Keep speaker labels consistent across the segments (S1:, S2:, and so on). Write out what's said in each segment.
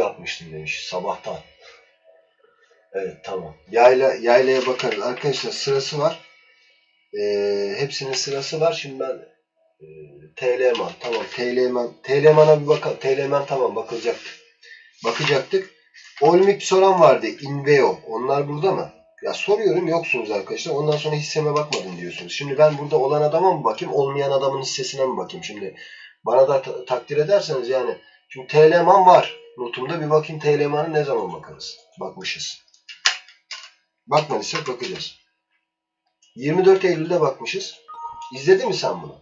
S1: yapmıştım demiş sabahtan. Evet tamam. Yayla, yaylaya bakarız. Arkadaşlar sırası var. Ee, hepsinin sırası var. Şimdi ben e, TLMan tamam TLMan TLMan'a bir bakalım. TLMan tamam bakılacaktık. Bakacaktık. Olmik soran vardı. Inveo. Onlar burada mı? Ya soruyorum yoksunuz arkadaşlar. Ondan sonra hisseme bakmadın diyorsunuz. Şimdi ben burada olan adama mı bakayım, olmayan adamın hissesine mi bakayım? Şimdi bana da ta- takdir ederseniz yani şimdi TLMan var notumda. Bir bakayım TLMan'a ne zaman bakarız? Bakmışız. Bakmadıysak bakacağız. 24 Eylül'de bakmışız. İzledin mi sen bunu?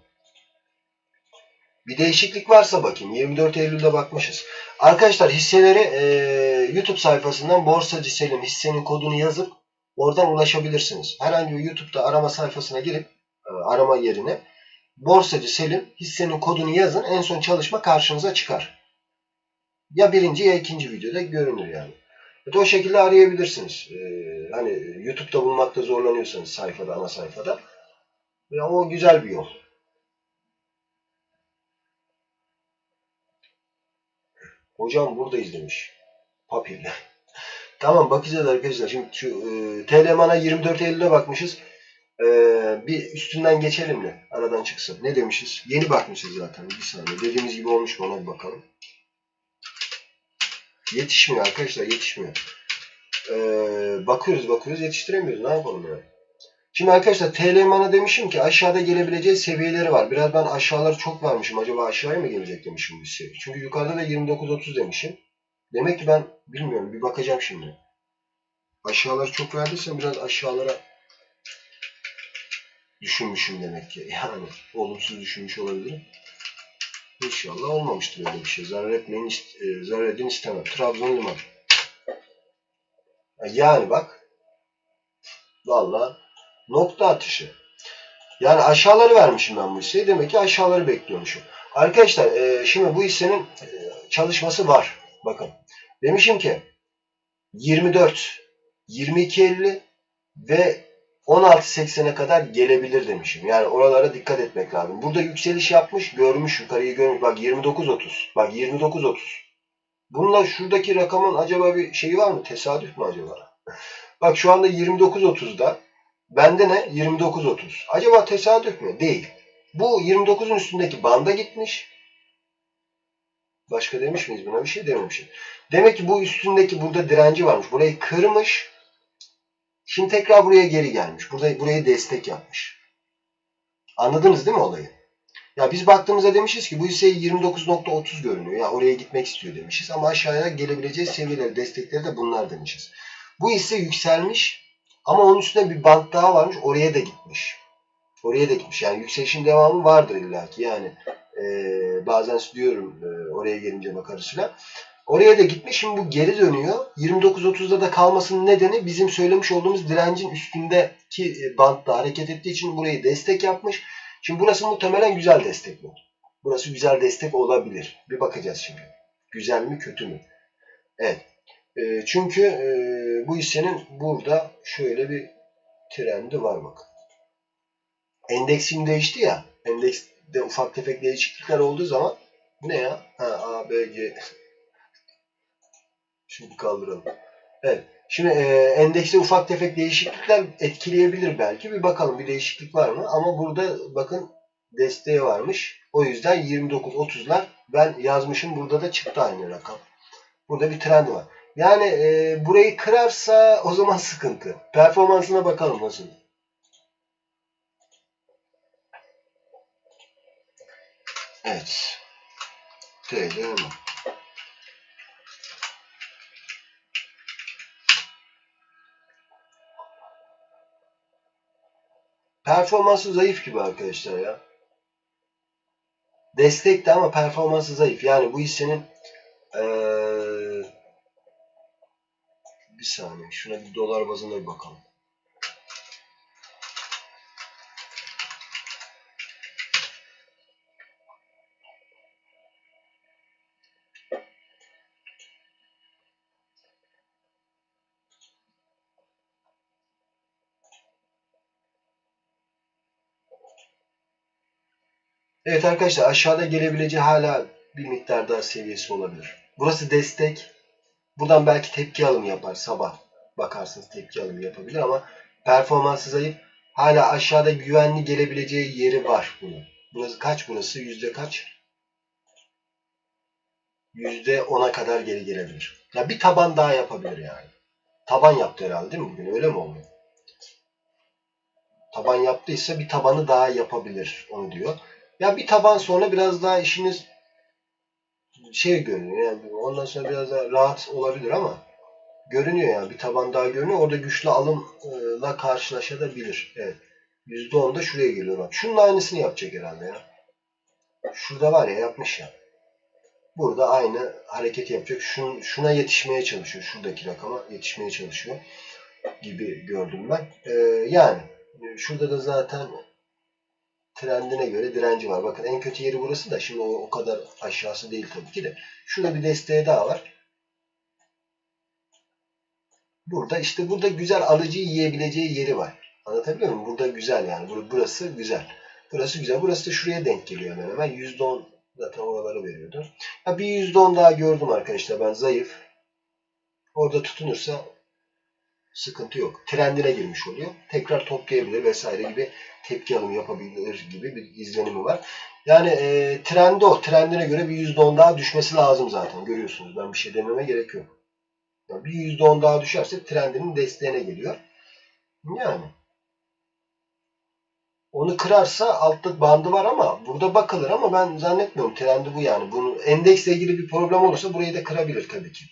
S1: Bir değişiklik varsa bakayım. 24 Eylül'de bakmışız. Arkadaşlar hisseleri eee, YouTube sayfasından Borsacı Selim hissenin kodunu yazıp oradan ulaşabilirsiniz. Herhangi bir YouTube'da arama sayfasına girip e, arama yerine Borsacı Selim hissenin kodunu yazın. En son çalışma karşınıza çıkar. Ya birinci ya ikinci videoda görünür yani. Evet, o şekilde arayabilirsiniz. Ee, hani YouTube'da bulmakta zorlanıyorsanız sayfada, ana sayfada. Ya o güzel bir yol. Hocam burada izlemiş. Papil'de. tamam bakacağız arkadaşlar. Şimdi şu e, TLMAN'a 24 Eylül'e bakmışız. E, bir üstünden geçelim mi? Aradan çıksın. Ne demişiz? Yeni bakmışız zaten. Bir saniye. Dediğimiz gibi olmuş mu ona bir bakalım. Yetişmiyor arkadaşlar. Yetişmiyor. E, bakıyoruz bakıyoruz yetiştiremiyoruz. Ne yapalım ya? Şimdi arkadaşlar TLMAN'a demişim ki aşağıda gelebileceği seviyeleri var. Biraz ben aşağıları çok vermişim. Acaba aşağıya mı gelecek demişim bu seviye. Çünkü yukarıda da 29-30 demişim. Demek ki ben bilmiyorum. Bir bakacağım şimdi. Aşağıları çok verdiysem biraz aşağılara düşünmüşüm demek ki. Yani olumsuz düşünmüş olabilirim. İnşallah olmamıştır öyle bir şey. Zarar etmeyin, ist- e, zarar edin istemem. Trabzon Liman. Yani bak. Vallahi nokta atışı. Yani aşağıları vermişim ben bu hisseyi. Demek ki aşağıları bekliyormuşum. Arkadaşlar e, şimdi bu hissenin e, çalışması var. Bakın. Demişim ki 24, 22.50 ve 16.80'e kadar gelebilir demişim. Yani oralara dikkat etmek lazım. Burada yükseliş yapmış, görmüş, yukarıyı görmüş. Bak 29.30. Bak 29.30. Bununla şuradaki rakamın acaba bir şeyi var mı? Tesadüf mü acaba? Bak şu anda 29.30'da. Bende ne? 29.30. Acaba tesadüf mü? Değil. Bu 29'un üstündeki banda gitmiş. Başka demiş miyiz buna? Bir şey dememişim. Demek ki bu üstündeki burada direnci varmış. Burayı kırmış. Şimdi tekrar buraya geri gelmiş. Burada burayı destek yapmış. Anladınız değil mi olayı? Ya biz baktığımızda demişiz ki bu hisseyi 29.30 görünüyor. Ya oraya gitmek istiyor demişiz. Ama aşağıya gelebileceği seviyeler, destekleri de bunlar demişiz. Bu hisse yükselmiş. Ama onun üstünde bir bant daha varmış. Oraya da gitmiş. Oraya da gitmiş. Yani yükselişin devamı vardır illaki. Yani e, bazen diyorum e, oraya gelince bakarız filan. Oraya da gitmiş. Şimdi bu geri dönüyor. 29.30'da da kalmasının nedeni bizim söylemiş olduğumuz direncin üstündeki e, bantta hareket ettiği için burayı destek yapmış. Şimdi burası muhtemelen güzel destek bu. Burası güzel destek olabilir. Bir bakacağız şimdi. Güzel mi kötü mü? Evet. E, çünkü e, bu hissenin burada şöyle bir trendi var bak. Endeksim değişti ya. Endekste ufak tefek değişiklikler olduğu zaman ne ya? Ha, A, B, G. Şimdi kaldıralım. Evet. Şimdi e, endekste ufak tefek değişiklikler etkileyebilir belki. Bir bakalım bir değişiklik var mı? Ama burada bakın desteği varmış. O yüzden 29-30'lar ben yazmışım. Burada da çıktı aynı rakam. Burada bir trend var. Yani e, burayı kırarsa o zaman sıkıntı. Performansına bakalım nasıl. Evet. TL mi? Performansı zayıf gibi arkadaşlar ya. Destekti ama performansı zayıf. Yani bu hissenin ee, bir saniye. Şuna bir dolar bazında bir bakalım. Evet arkadaşlar aşağıda gelebileceği hala bir miktar daha seviyesi olabilir. Burası destek. Buradan belki tepki alımı yapar sabah. Bakarsınız tepki alımı yapabilir ama performansı zayıf. Hala aşağıda güvenli gelebileceği yeri var bunun. Burası kaç burası? Yüzde kaç? Yüzde ona kadar geri gelebilir. Ya bir taban daha yapabilir yani. Taban yaptı herhalde değil mi bugün? Öyle mi oldu? Taban yaptıysa bir tabanı daha yapabilir onu diyor. Ya bir taban sonra biraz daha işiniz şey görünüyor. Yani ondan sonra biraz daha rahat olabilir ama görünüyor yani bir taban daha görünüyor. Orada güçlü alımla karşılaşabilir. Evet. %10 da şuraya geliyor. Şunun aynısını yapacak herhalde ya. Şurada var ya yapmış ya. Burada aynı hareketi yapacak. Şun, şuna yetişmeye çalışıyor. Şuradaki rakama yetişmeye çalışıyor gibi gördüm ben. Ee, yani şurada da zaten trendine göre direnci var. Bakın en kötü yeri burası da şimdi o, o kadar aşağısı değil tabii ki de. Şurada bir desteği daha var. Burada işte burada güzel alıcıyı yiyebileceği yeri var. Anlatabiliyor muyum? Burada güzel yani. Bur- Burası güzel. Burası güzel. Burası da şuraya denk geliyor hemen hemen. %10 zaten oraları veriyordu. Ha, bir %10 daha gördüm arkadaşlar ben zayıf. Orada tutunursa sıkıntı yok. Trendine girmiş oluyor. Tekrar toplayabilir vesaire gibi tepki alımı yapabilir gibi bir izlenimi var. Yani e, trendi o. Trendine göre bir %10 daha düşmesi lazım zaten. Görüyorsunuz. Ben bir şey dememe gerek yok. Yani bir %10 daha düşerse trendinin desteğine geliyor. Yani. Onu kırarsa altta bandı var ama burada bakılır ama ben zannetmiyorum trendi bu yani. Bunun endeksle ilgili bir problem olursa burayı da kırabilir tabii ki.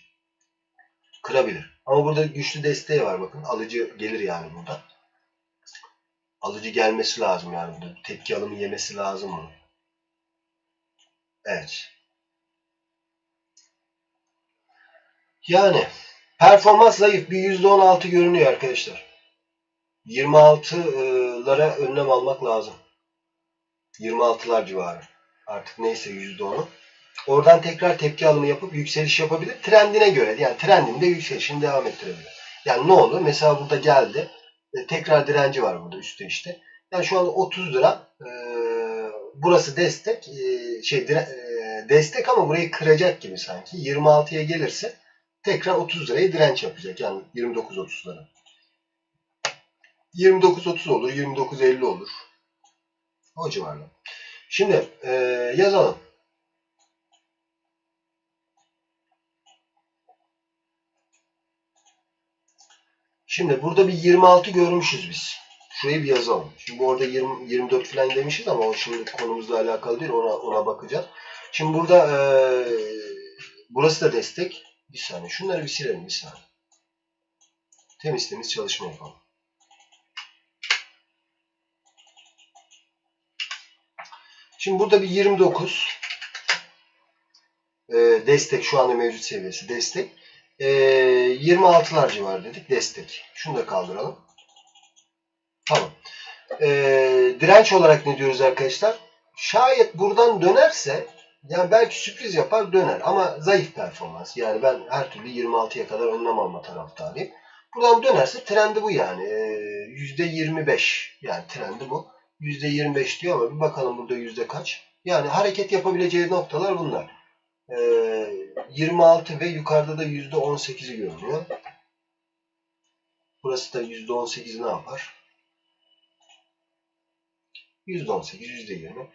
S1: Kırabilir. Ama burada güçlü desteği var bakın. Alıcı gelir yani burada. Alıcı gelmesi lazım yani burada. Tepki alımı yemesi lazım onun. Evet. Yani performans zayıf. Bir %16 görünüyor arkadaşlar. 26'lara önlem almak lazım. 26'lar civarı. Artık neyse %10'u. Oradan tekrar tepki alımı yapıp yükseliş yapabilir. Trendine göre. Yani trendinde yükselişini devam ettirebilir. Yani ne olur? Mesela burada geldi. E, tekrar direnci var burada üstte işte. Yani şu an 30 lira. E, burası destek. E, şey dire, e, destek ama burayı kıracak gibi sanki. 26'ya gelirse tekrar 30 liraya direnç yapacak. Yani 29-30 lira. 29-30 olur, 29-50 olur. O civarda. Şimdi e, yazalım. Şimdi burada bir 26 görmüşüz biz. Şurayı bir yazalım. Şimdi orada 20, 24 falan demişiz ama o şimdi konumuzla alakalı değil. Ona, ona bakacağız. Şimdi burada e, burası da destek. Bir saniye. Şunları bir silelim bir saniye. Temiz temiz çalışma yapalım. Şimdi burada bir 29 e, destek şu anda mevcut seviyesi destek. E, 26'lar civarı dedik destek. Şunu da kaldıralım. Tamam. E, direnç olarak ne diyoruz arkadaşlar? Şayet buradan dönerse yani belki sürpriz yapar döner ama zayıf performans. Yani ben her türlü 26'ya kadar önlem alma taraftarıyım. Buradan dönerse trendi bu yani. E, %25 yani trendi bu. %25 diyor ama bir bakalım burada yüzde kaç. Yani hareket yapabileceği noktalar bunlar. Ee, 26 ve yukarıda da %18'i görünüyor. Burası da %18 ne yapar? %18, %20.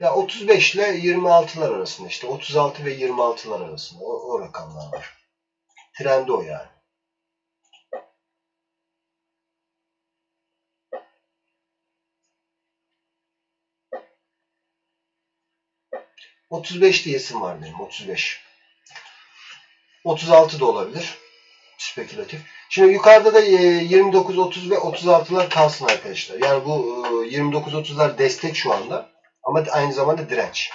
S1: Ya 35 ile 26'lar arasında işte 36 ve 26'lar arasında o, o rakamlar var. Trendi o yani. ...35 diyesim var benim. 35. 36 da olabilir. Spekülatif. Şimdi yukarıda da 29, 30 ve 36'lar kalsın arkadaşlar. Yani bu 29, 30'lar destek şu anda. Ama aynı zamanda direnç.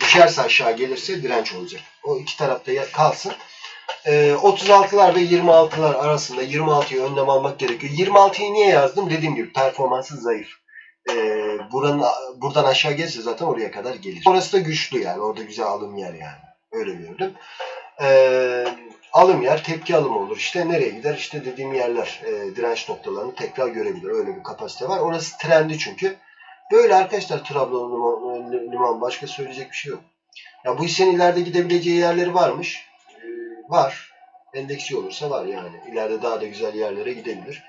S1: Düşerse aşağı gelirse direnç olacak. O iki tarafta kalsın. 36'lar ve 26'lar arasında 26'yı önlem almak gerekiyor. 26'yı niye yazdım? Dediğim gibi performansı zayıf. Buranın, buradan aşağı gelirse zaten oraya kadar gelir. Orası da güçlü yani. Orada güzel alım yer yani. Öyle gördüm. alım yer, tepki alımı olur. İşte nereye gider? İşte dediğim yerler, direnç noktalarını tekrar görebilir. Öyle bir kapasite var. Orası trendi çünkü. Böyle arkadaşlar Trabzon liman, liman başka söyleyecek bir şey yok. Ya bu hissenin ileride gidebileceği yerleri varmış. Ee, var. Endeksi olursa var yani. İleride daha da güzel yerlere gidebilir.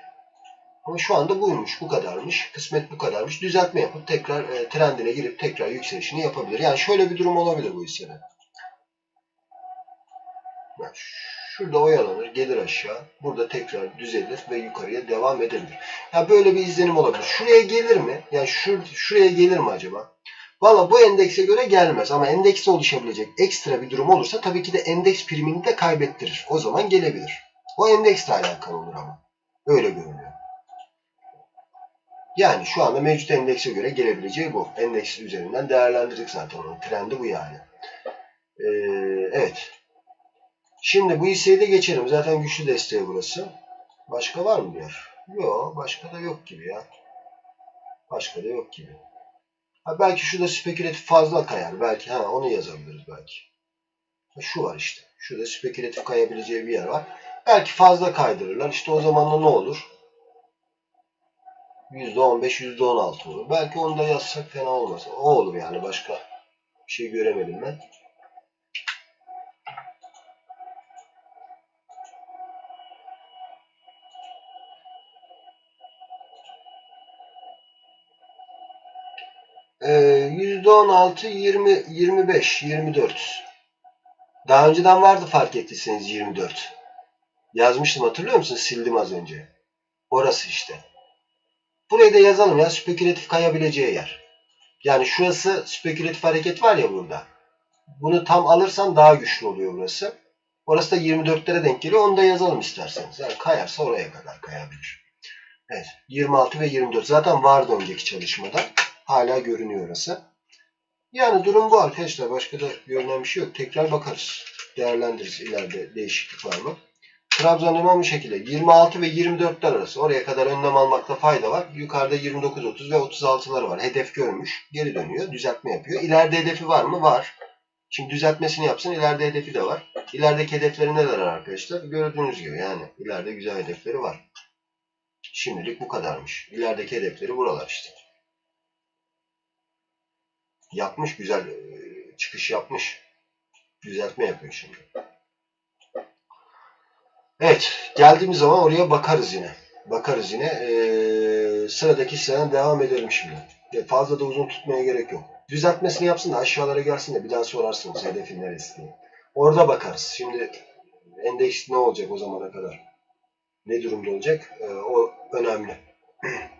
S1: Ama şu anda buymuş, bu kadarmış. Kısmet bu kadarmış. Düzeltme yapıp tekrar e, trendine girip tekrar yükselişini yapabilir. Yani şöyle bir durum olabilir bu hissede. Şurada oyalanır, gelir aşağı. Burada tekrar düzelir ve yukarıya devam edebilir. Ya böyle bir izlenim olabilir. Şuraya gelir mi? Yani şur, şuraya gelir mi acaba? Valla bu endekse göre gelmez ama endekste oluşabilecek ekstra bir durum olursa tabii ki de endeks primini de kaybettirir. O zaman gelebilir. O endeksle alakalı olur ama. Öyle görünüyor. Yani şu anda mevcut endekse göre gelebileceği bu. Endeks üzerinden değerlendirdik zaten onun. Trendi bu yani. Ee, evet. Şimdi bu hisseyi de geçelim. Zaten güçlü desteği burası. Başka var mı bir yer? Yok. Başka da yok gibi ya. Başka da yok gibi. Ha belki şurada spekülatif fazla kayar. Belki ha onu yazabiliriz belki. Ha, şu var işte. Şurada spekülatif kayabileceği bir yer var. Belki fazla kaydırırlar. İşte o zaman da ne olur? %15, %16 olur. Belki onu da yazsak fena olmaz. O olur yani. Başka bir şey göremedim ben. Ee, %16, 20, 25, 24. Daha önceden vardı fark ettiyseniz 24. Yazmıştım hatırlıyor musunuz? Sildim az önce. Orası işte. Burayı da yazalım ya spekülatif kayabileceği yer. Yani şurası spekülatif hareket var ya burada. Bunu tam alırsan daha güçlü oluyor burası. Orası da 24'lere denk geliyor. Onu da yazalım isterseniz. Yani kayarsa oraya kadar kayabilir. Evet. 26 ve 24. Zaten vardı önceki çalışmada. Hala görünüyor orası. Yani durum bu arkadaşlar. Başka da görünen bir şey yok. Tekrar bakarız. Değerlendiririz ileride değişiklik var mı? Trabzon'un bu şekilde 26 ve 24'ler arası. Oraya kadar önlem almakta fayda var. Yukarıda 29, 30 ve 36'ları var. Hedef görmüş. Geri dönüyor. Düzeltme yapıyor. İleride hedefi var mı? Var. Şimdi düzeltmesini yapsın. İleride hedefi de var. İlerideki hedefleri neler arkadaşlar? Gördüğünüz gibi yani. ileride güzel hedefleri var. Şimdilik bu kadarmış. İlerideki hedefleri buralar işte. Yapmış güzel e, çıkış yapmış. Düzeltme yapıyor şimdi. Evet. Geldiğimiz zaman oraya bakarız yine. Bakarız yine. Ee, sıradaki hisseden devam edelim şimdi. Ya fazla da uzun tutmaya gerek yok. Düzeltmesini yapsın da aşağılara gelsin de bir daha sorarsınız hedefin neresi diye. Orada bakarız. Şimdi endeks ne olacak o zamana kadar? Ne durumda olacak? Ee, o önemli.